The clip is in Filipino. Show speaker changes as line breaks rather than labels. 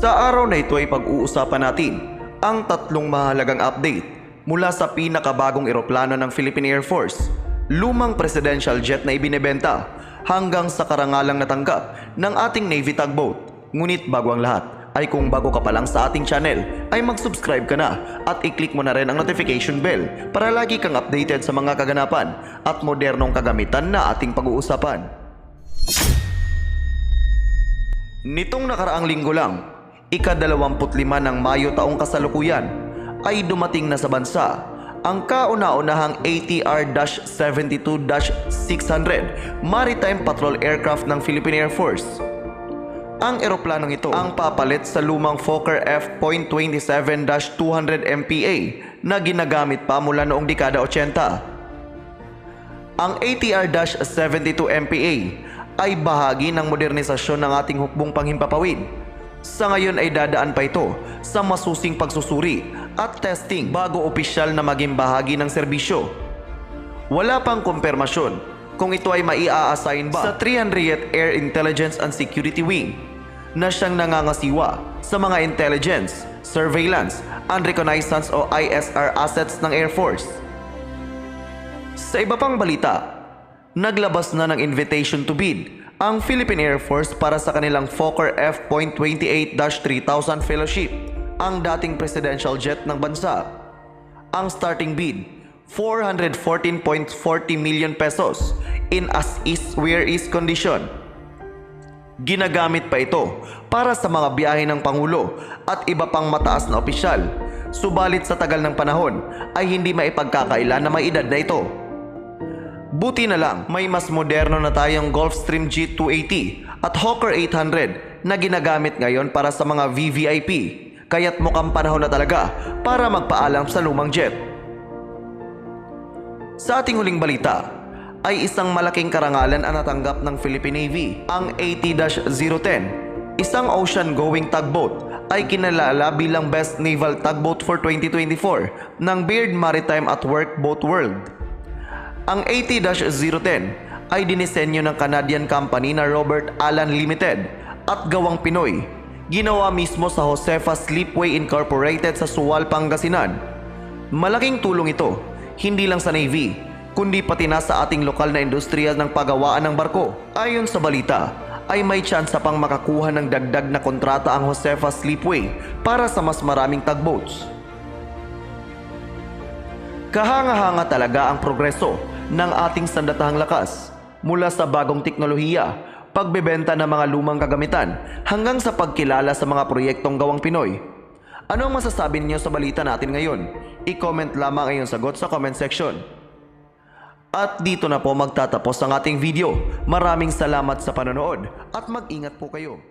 Sa araw na ito ay pag-uusapan natin ang tatlong mahalagang update mula sa pinakabagong eroplano ng Philippine Air Force, lumang presidential jet na ibinebenta hanggang sa karangalang natanggap ng ating Navy tugboat. Ngunit bago ang lahat, ay kung bago ka pa lang sa ating channel, ay mag-subscribe ka na at i-click mo na rin ang notification bell para lagi kang updated sa mga kaganapan at modernong kagamitan na ating pag-uusapan. Nitong nakaraang linggo lang, ika-25 ng Mayo taong kasalukuyan, ay dumating na sa bansa ang kauna-unahang ATR-72-600 Maritime Patrol Aircraft ng Philippine Air Force. Ang eroplanong ito ang papalit sa lumang Fokker F.27-200 MPA na ginagamit pa mula noong dekada 80. Ang ATR-72 MPA ay bahagi ng modernisasyon ng ating hukbong panghimpapawid. Sa ngayon ay dadaan pa ito sa masusing pagsusuri at testing bago opisyal na maging bahagi ng serbisyo. Wala pang kumpirmasyon kung ito ay maia-assign ba sa 300th Air Intelligence and Security Wing na siyang nangangasiwa sa mga intelligence, surveillance, and reconnaissance o ISR assets ng Air Force. Sa iba pang balita, naglabas na ng invitation to bid ang Philippine Air Force para sa kanilang Fokker F.28-3000 Fellowship, ang dating presidential jet ng bansa. Ang starting bid, 414.40 million pesos in as is where is condition. Ginagamit pa ito para sa mga biyahe ng Pangulo at iba pang mataas na opisyal. Subalit sa tagal ng panahon ay hindi maipagkakaila na may edad na ito. Buti na lang may mas moderno na tayong Gulfstream G280 at Hawker 800 na ginagamit ngayon para sa mga VVIP. Kaya't mukhang panahon na talaga para magpaalam sa lumang jet. Sa ating huling balita, ay isang malaking karangalan ang natanggap ng Philippine Navy, ang AT-010. Isang ocean-going tugboat ay kinalala bilang Best Naval Tugboat for 2024 ng Beard Maritime at Work Boat World. Ang AT-010 ay dinisenyo ng Canadian company na Robert Allen Limited at gawang Pinoy. Ginawa mismo sa Josefa Slipway Incorporated sa Suwal, Pangasinan. Malaking tulong ito, hindi lang sa Navy, kundi pati na sa ating lokal na industriya ng paggawaan ng barko. Ayon sa balita, ay may tsansa pang makakuha ng dagdag na kontrata ang Josefa Slipway para sa mas maraming tugboats. Kahanga-hanga talaga ang progreso ng ating sandatahang lakas mula sa bagong teknolohiya, pagbebenta ng mga lumang kagamitan hanggang sa pagkilala sa mga proyektong gawang Pinoy. Ano ang masasabi niyo sa balita natin ngayon? I-comment lamang ang sagot sa comment section. At dito na po magtatapos ang ating video. Maraming salamat sa panonood at mag-ingat po kayo.